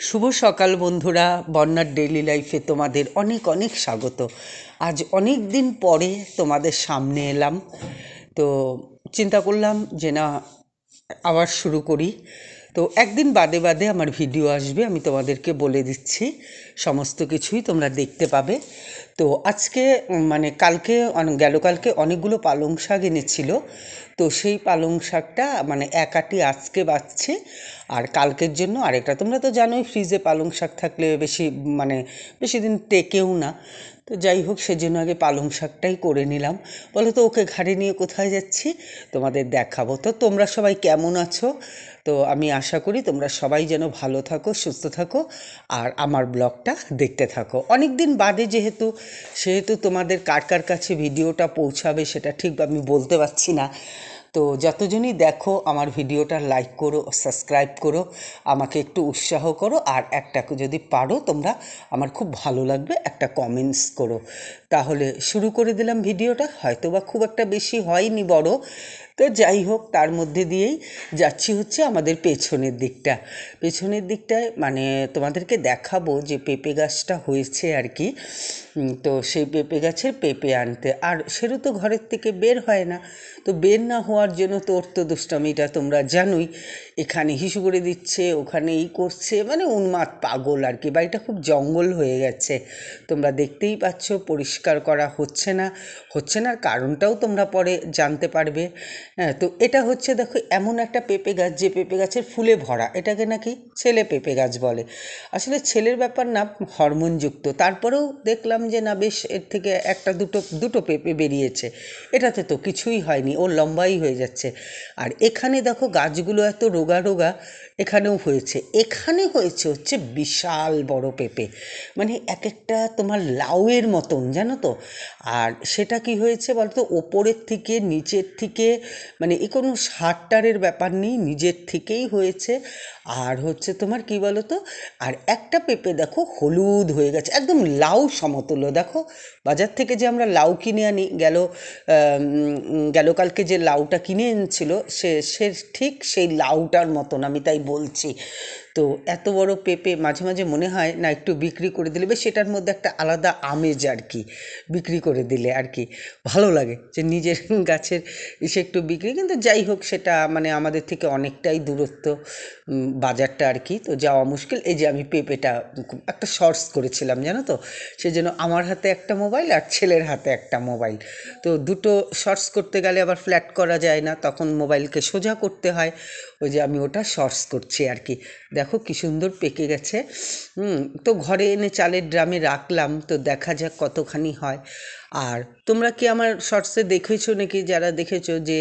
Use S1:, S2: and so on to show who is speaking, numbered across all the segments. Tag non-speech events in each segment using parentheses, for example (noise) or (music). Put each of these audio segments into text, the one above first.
S1: শুভ সকাল বন্ধুরা, বন্যার ডেইলি লাইফে তোমাদের অনেক অনেক স্বাগত। আজ অনেক দিন পরে তোমাদের সামনে এলাম। তো চিন্তা করলাম যে না, আবার শুরু করি। তো একদিন বাদে বাদে আমার ভিডিও আসবে, আমি তোমাদেরকে বলে দিচ্ছি, সমস্ত কিছুই তোমরা দেখতে পাবে। তো আজকে মানে কালকে গেল কালকে অনেকগুলো পালং শাক এনেছিল, তো সেই পালং শাকটা মানে এক আটি আজকে বাচ্ছে, আর কালকের জন্য আরেকটা। তোমরা তো জানোই ফ্রিজে পালং শাক থাকলে বেশি মানে বেশি দিন টেকেও না। তো যাই হোক, সেজন্য আগে পালং শাকটাই করে নিলাম। বলো তো, ওকে ঘাড়ে নিয়ে কোথায় যাচ্ছি? তোমাদের দেখাবো। তো তোমরা সবাই কেমন আছো? তো আমি আশা করি তোমরা সবাই যেন ভালো থাকো, সুস্থ থাকো, আর আমার ব্লগটা দেখতে থাকো। অনেক দিন বাদে যেহেতু, সেহেতু তোমাদের কার কার কাছে ভিডিওটা পৌঁছাবে সেটা ঠিক আমি বলতে পারছি না। তো যতজনই দেখো আমার ভিডিওটা লাইক করো সাবস্ক্রাইব করো, আমাকে একটু উৎসাহ করো আর একটা যদি পারো তোমরা আমার খুব ভালো লাগবে একটা কমেন্টস করো। তাহলে শুরু করে দিলাম ভিডিওটা হয়তো বা খুব একটা বেশি হয়নি বড়। তো যাই হোক, তার মধ্যে দিয়েই যাচ্ছি হচ্ছে আমাদের পেছনের দিকটা। পেছনের দিকটায় মানে তোমাদেরকে দেখাবো যে পেঁপে গাছটা হয়েছে আর কি। তো সেই পেঁপে গাছের পেঁপে আনতে। আর সেরও তো ঘরের থেকে বের হয় না। তো বের না হওয়ার জন্য তো ওর তো দুষ্টামিটা তোমরা জানোই। এখানে হিসু করে দিচ্ছে ওখানে এই করছে মানে উন্মাদ পাগল আর কি। বাড়িটা খুব জঙ্গল হয়ে গেছে। তোমরা দেখতেই পাচ্ছ পরিষ্কার করা হচ্ছে না। হচ্ছে না, কারণটাও তোমরা পরে জানতে পারবে। হ্যাঁ তো এটা হচ্ছে দেখো এমন একটা পেঁপে গাছ, যে পেঁপে গাছের ফুলে ভরা। এটাকে নাকি ছেলে পেঁপে গাছ বলে। আসলে ছেলের ব্যাপার না হরমোনযুক্ত তারপরেও দেখলাম যে না, বেশ এর থেকে একটা দুটো দুটো পেঁপে বেরিয়েছে। এটাতে তো কিছুই হয়নি, ও লম্বাই হয়ে যাচ্ছে। আর এখানে দেখো গাছগুলো এত রোগা রোগা, এখানেও হয়েছে। এখানে হয়েছে হচ্ছে বিশাল বড় পেঁপে। মানে এক একটা তোমার লাউয়ের মতন, জানো? তো? আর সেটা কি হয়েছে বলতো? ওপরের থেকে নিচের থেকে মানে এ কোনো সার টারের ব্যাপার নেই, নিজের থেকেই হয়েছে। আর হচ্ছে তোমার কি বলো তো আর একটা পেঁপে দেখো হলুদ হয়ে গেছে, একদম লাউ সমতুল্য। দেখো, বাজার থেকে যে আমরা লাউ কিনে আনি, গেল গেল কালকে যে লাউটা কিনে এনেছিল, সে সে ঠিক সেই লাউটার মতন, আমি তাই বলছি। তো এত বড় পেঁপে মাঝে মাঝে মনে হয় না একটু বিক্রি করে দিলে, বেশ সেটার মধ্যে একটা আলাদা আমেজ আর কি, বিক্রি করে দিলে আর কি। ভালো লাগে যে নিজের (laughs) গাছের এসে একটু বিক্রি, কিন্তু যাই হোক সেটা মানে আমাদের থেকে অনেকটাই দূরত্ব বাজারটা আর কি, তো যাওয়া মুশকিল। এই যে আমি পেঁপেটা একটা শর্টস করেছিলাম, জানো তো? সেই জন্য আমার হাতে একটা মোবাইল আর ছেলের হাতে একটা মোবাইল তো দুটো শর্টস করতে গেলে আবার ফ্ল্যাট করা যায় না, তখন মোবাইলকে সোজা করতে হয়। ওই যে আমি ওটা শর্টস করছি আর কি। দেখো কি সুন্দর পেকে গেছে। তো ঘরে এনে চালের ড্রামে রাখলাম, তো দেখা যাক কতখানি হয়। আর তোমরা কি আমার শর্টসে দেখেছ নাকি? যারা দেখেছ যে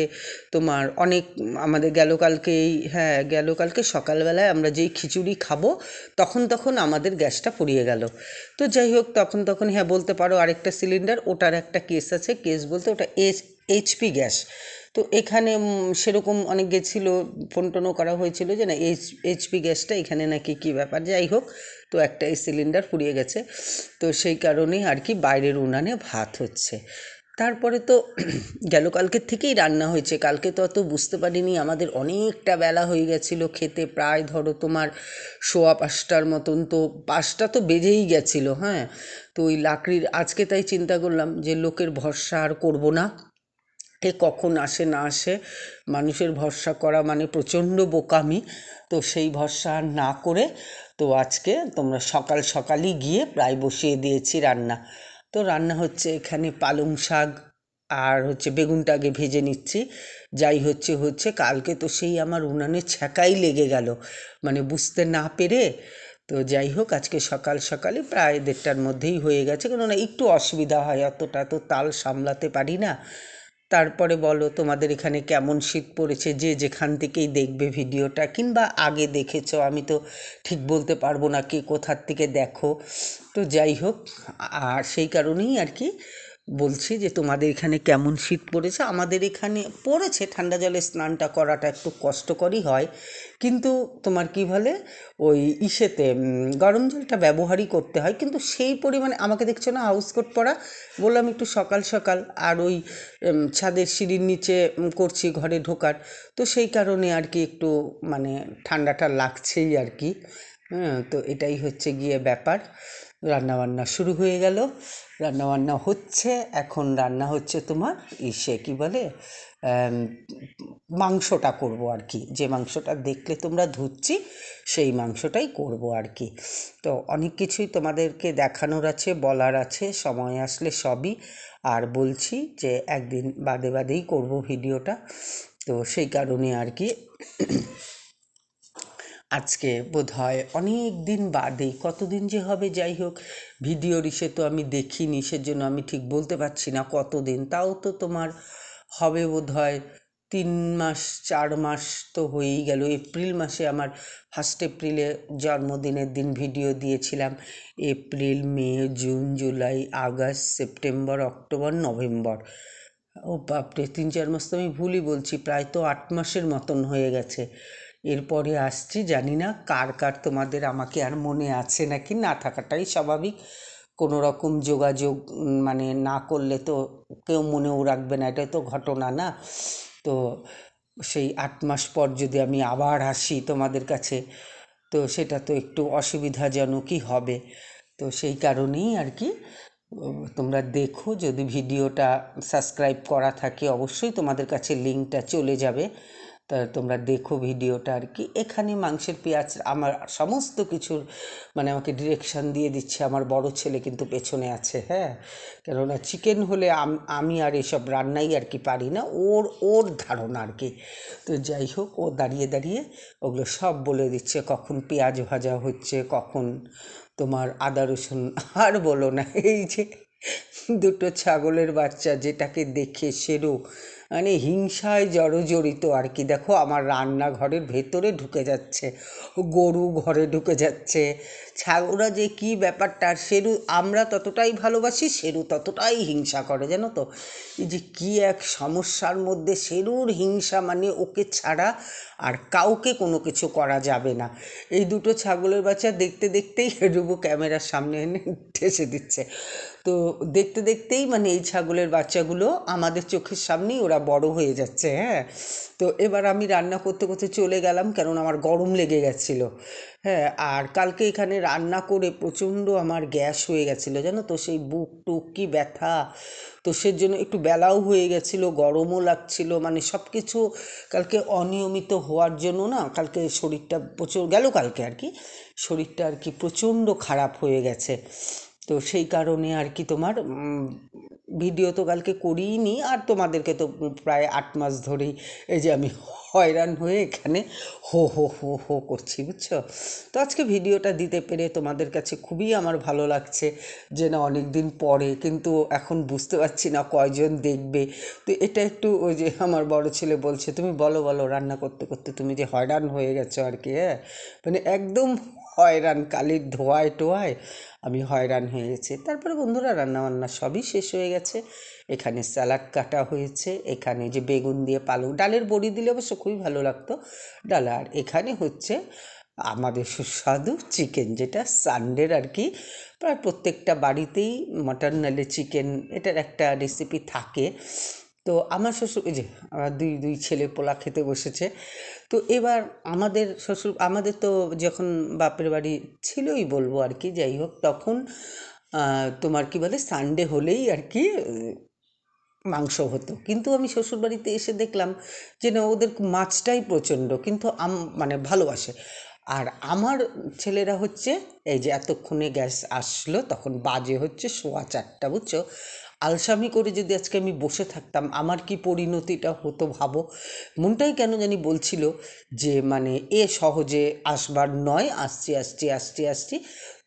S1: তোমার অনেক আমাদের গেল কালকেই হ্যাঁ গেল কালকে সকালবেলায় আমরা যেই খিচুড়ি খাব, তখন তখন আমাদের গ্যাসটা ফুরিয়ে গেল। তো যাই হোক, তখন তখন হ্যাঁ বলতে পারো আরেকটা সিলিন্ডার ওটার একটা কেস আছে। কেস বলতে ওটা এইচ এইচপি গ্যাস। তো এখানে সেরকম অনেক গেছিল ফোন টোনও করা হয়েছিল যে না এইচ এইচপি গ্যাসটা এখানে নাকি কী ব্যাপার, যাই হোক, তো একটা সিলিন্ডার ফুরিয়ে গেছে। তো সেই কারণেই আর কি বাইরের উনানে ভাত হচ্ছে। তারপরে তো (clears throat) গেল কালকের থেকেই রান্না হয়েছে। কালকে তো অত বুঝতে পারিনি, আমাদের অনেকটা বেলা হয়ে গেছিল খেতে, প্রায় ধরো তোমার সোয়া পাঁচটার মতন। তো পাঁচটা তো বেজেই গেছিল হ্যাঁ? তো ওই লাকড়ির, আজকে তাই চিন্তা করলাম যে লোকের ভরসা আর করব না। কে কখন আসে, না আসে, মানুষের ভরসা করা মানে প্রচণ্ড বোকামি। তো সেই ভরসা না করে তো আজকে তোমরা সকাল সকালই গিয়ে প্রায় বসিয়ে দিয়েছি রান্না। তো রান্না হচ্ছে এখানে পালং শাক আর হচ্ছে বেগুনটা আগে ভেজে নিচ্ছি। যাই হচ্ছে হচ্ছে, কালকে তো সেই আমার উনানে ছ্যাঁকাই লেগে গেল। মানে বুঝতে না পেরে তো যাই হোক, আজকে সকাল সকালে প্রায় দেড়টার মধ্যেই হয়ে গেছে। কেননা একটু অসুবিধা হয়, অতটা তো তাল সামলাতে পারি না। তারপরে বলো তোমাদের এখানে কেমন শীত পড়েছে, যে যেখান থেকেই দেখবে ভিডিওটা কিংবা আগে দেখেছ, আমি তো ঠিক বলতে পারব না কে কোথার থেকে দেখো। তো যাই হোক আর সেই কারণেই আর কি বলছি যে তোমাদের এখানে কেমন শীত পড়েছে? আমাদের এখানে পড়েছে, ঠান্ডা জলে স্নানটা করাটা একটু কষ্টকরই হয়। কিন্তু তোমার কি বলে? ওই ইসেতে গরম জলটা ব্যবহারই করতে হয়। কিন্তু সেই পরিমাণে আমাকে দেখছ না, হাউস কোট পরা? বললাম একটু সকাল সকাল। আর ওই ছাদের সিঁড়ির নিচে করছি ঘরে ঢোকার। তো সেই কারণে আর কি একটু মানে ঠান্ডাটা লাগছেই আর কি। হ্যাঁ তো এটাই হচ্ছে গিয়ে ব্যাপার। রান্নাবান্না শুরু হয়ে গেল। রান্নাবান্না হচ্ছে, এখন রান্না হচ্ছে তোমার ইসে, কি বলে? মাংসটা করব আর কি। যে মাংসটা দেখলে তোমরা ধুচ্ছি, সেই মাংসটাই করব আর কি। তো অনেক কিছুই তোমাদেরকে দেখানোর আছে, বলার আছে, সময় আসলে সবই। আর বলছি যে একদিন বাদে বাদেই করব ভিডিওটা। তো সেই কারণে আর কি আজকে বোধ হয় অনেক দিন বাদেই কতদিন যে হবে যাই হোক, ভিডিও ইসে তো আমি দেখিনি, সেজন্য আমি ঠিক বলতে পারছি না কতদিন। তাও তো তোমার হবে বোধ হয় তিন মাস, চার মাস তো হয়েই গেল। এপ্রিল মাসে আমার ফার্স্ট এপ্রিলে জন্মদিনের দিন ভিডিও দিয়েছিলাম। April, May, June, July, August, September, October, November. ও বাপরে, তিন চার মাস তো আমি ভুলই বলছি, প্রায় তো আট মাসের মতন হয়ে গেছে। এরপরে আসছি, জানি না কার কার তোমাদের আমাকে আর মনে আছে নাকি, না থাকাটাই স্বাভাবিক। কোনো রকম যোগাযোগ মানে না করলে তো কেউ মনেও রাখবে না এটা তো ঘটনা না? তো সেই আট মাস পর যদি আমি আবার আসি তোমাদের কাছে, তো সেটা তো একটু অসুবিধাজনকই হবে। তো সেই কারণেই আর কি তোমরা দেখো, যদি ভিডিওটা সাবস্ক্রাইব করা থাকে অবশ্যই তোমাদের কাছে লিঙ্কটা চলে যাবে। তা তোমরা দেখো ভিডিওটা আর কি। এখানে মাংসের পেঁয়াজ আমার সমস্ত কিছুর মানে আমাকে ডিরেকশন দিয়ে দিচ্ছে। আমার বড় ছেলে কিন্তু পেছনে আছে হ্যাঁ। কেননা চিকেন হলে আমি আর এসব রান্নাই আর কি পারি না। ওর ওর ধারণা আর কি। তো যাই হোক, ও দাঁড়িয়ে দাঁড়িয়ে ওগুলো সব বলে দিচ্ছে, কখন পেঁয়াজ ভাজা হচ্ছে, কখন তোমার আদা, রসুন, আর বলো না। এই যে দুটো ছাগলের বাচ্চা যেটাকে দেখে সেরো মানে হিংসায় জড়জড়িত আর কি। দেখো আমার রান্নাঘরের ভেতরে ঢুকে যাচ্ছে, গরু ঘরে ঢুকে যাচ্ছে। ছাগলরা যে কি ব্যাপারটা, সেরু, আমরা ততটাই ভালোবাসি, সেরু ততটাই হিংসা করে, জানো তো? এই যে কি এক সমস্যার মধ্যে সেরুর হিংসা মানে ওকে ছাড়া আর কাউকে কোনো কিছু করা যাবে না। এই দুটো ছাগলের বাচ্চা দেখতে দেখতেই রুবু ক্যামেরার সামনে এনে ঠেসে দিচ্ছে। তো দেখতে দেখতেই মানে এই ছাগলের বাচ্চাগুলো আমাদের চোখের সামনেই ওরা বড় হয়ে যাচ্ছে হ্যাঁ। তো এবার আমি রান্না করতে করতে চলে গেলাম কারণ আমার গরম লেগে গেছিল হ্যাঁ। আর কালকে এখানে রান্না করে প্রচণ্ড আমার গ্যাস হয়ে গেছিল, জানো তো? সেই বুক টুক কি ব্যথা। তো সের জন্য একটু বেলাও হয়ে গেছিল, গরমও লাগছিল মানে সব কিছু কালকে অনিয়মিত হওয়ার জন্য না, কালকে শরীরটা প্রচুর, গেল কালকে আর কি, শরীরটা আর কি প্রচণ্ড খারাপ হয়ে গেছে। তো সেই কারণে আর কি তোমার ভিডিও তো কালকে করিনি আর তোমাদেরকে তো প্রায় আট মাস ধরেই এই যে আমি হয়রান হয়ে এখানে হো হো হো হো করছি, বুঝছ? তো আজকে ভিডিওটা দিতে পেরে তোমাদের কাছে খুবই আমার ভালো লাগছে যে না অনেক দিন পরে, কিন্তু এখন বুঝতে পারছি না কয়জন দেখবে। তো এটা একটু ওই যে আমার বড় ছেলে বলছে, তুমি বলো বলো, রান্না করতে করতে তুমি যে হয়রান হয়ে গেছো আর কি হ্যাঁ? মানে একদম হয়রান, কালির ধোয়ায় টোয়ায়। আমি হয়রান হয়ে গেছি। তারপরে বন্ধুরা রান্নাবান্না সবই শেষ হয়ে গেছে। এখানে স্যালাড কাটা হয়েছে। এখানে যে বেগুন দিয়ে পালং, ডালের বড়ি দিলে অবশ্য খুবই ভালো লাগতো। ডাল, আর এখানে হচ্ছে আমাদের সুস্বাদু চিকেন, যেটা সানডের আর কি। প্রায় প্রত্যেকটা বাড়িতেই মাটন নালে চিকেন, এটার একটা রেসিপি থাকে। তো আমার শ্বশুর, এই যে, আমার দুই দুই ছেলে পোলা খেতে বসেছে। তো এবার আমাদের শ্বশুর, আমাদের তো যখন বাপের বাড়ি ছিলই বলব আর কি, যাই হোক, তখন তোমার কি বলে সানডে হলেই আর কি, মাংস হতো। কিন্তু আমি শ্বশুরবাড়িতে এসে দেখলাম যে, না, ওদের মাছটাই প্রচণ্ড, কিন্তু আম মানে ভালোবাসে। আর আমার ছেলেরা হচ্ছে, এই যে, এতক্ষণে গ্যাস আসলো, তখন বাজে হচ্ছে সোয়া চারটা, বুঝছ? আলসামি করে যদি আজকে আমি বসে থাকতাম, আমার কি পরিণতিটা হতো ভাবো? মনটাই কেন জানি বলছিল যে মানে এ সহজে আসবার নয়, আসছি আসছি আসছি আসছি।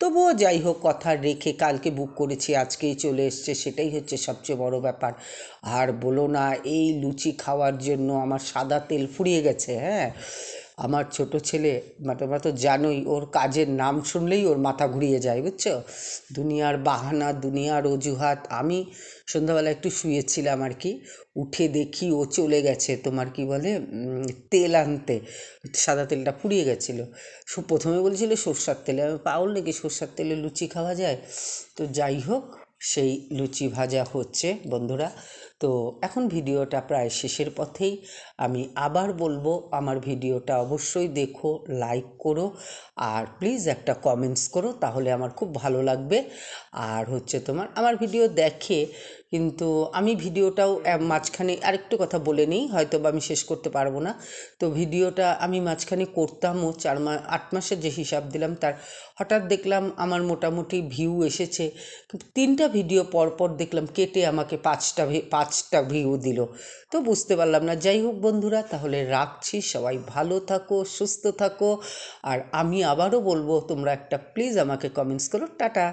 S1: তবুও যাই হোক, কথা রেখে কালকে বুক করেছি, আজকেই চলে এসছে, সেটাই হচ্ছে সবচেয়ে বড় ব্যাপার। আর বলো না, এই লুচি খাওয়ার জন্য আমার সাদা তেল ফুরিয়ে গেছে হ্যাঁ? আমার ছোট ছেলে তোমরা তো জানোই, ওর কাজের নাম শুনলেই ওর মাথা ঘুরিয়ে যায়, বুঝছ? দুনিয়ার বাহানা, দুনিয়ার অজুহাত, আমি সন্ধ্যাবেলা একটু শুয়েছিলাম আর কি, উঠে দেখি ও চলে গেছে তোমার কি বলে তেল আনতে, সাদা তেলটা ফুরিয়ে গেছিল। প্রথমে বলছিল সর্ষার তেলে, আমি পাউল নাকি সর্ষার তেলে লুচি খাওয়া যায়? তো যাই হোক, সেই লুচি ভাজা হচ্ছে, বন্ধুরা। তো এখন ভিডিওটা প্রায় শেষের পথেই। আমি আবার বলব, আমার ভিডিওটা অবশ্যই দেখো লাইক করো, আর প্লিজ একটা কমেন্টস করো, তাহলে আমার খুব ভালো লাগবে। আর হচ্ছে তোমার, আমার ভিডিও দেখে কিন্তু আমি ভিডিওটাও মাঝখানে আরেকটু কথা বলে নিই হয়তো বা আমি শেষ করতে পারব না। তো ভিডিওটা আমি মাঝখানে করতামও চার মাস আট মাসের যে হিসাব দিলাম তার হঠাৎ দেখলাম আমার মোটামুটি ভিউ এসেছে। তিনটা ভিডিও পর পর দেখলাম কেটে আমাকে পাঁচটা ভি- পাঁচটা ভিউ দিল। তো বুঝতে পারলাম না যাই হোক বন্ধুরা তাহলে রাখছি সবাই ভালো থাকো সুস্থ থাকো। আর আমি আবারও বলব তোমরা একটা প্লিজ আমাকে কমেন্টস করো টাটা।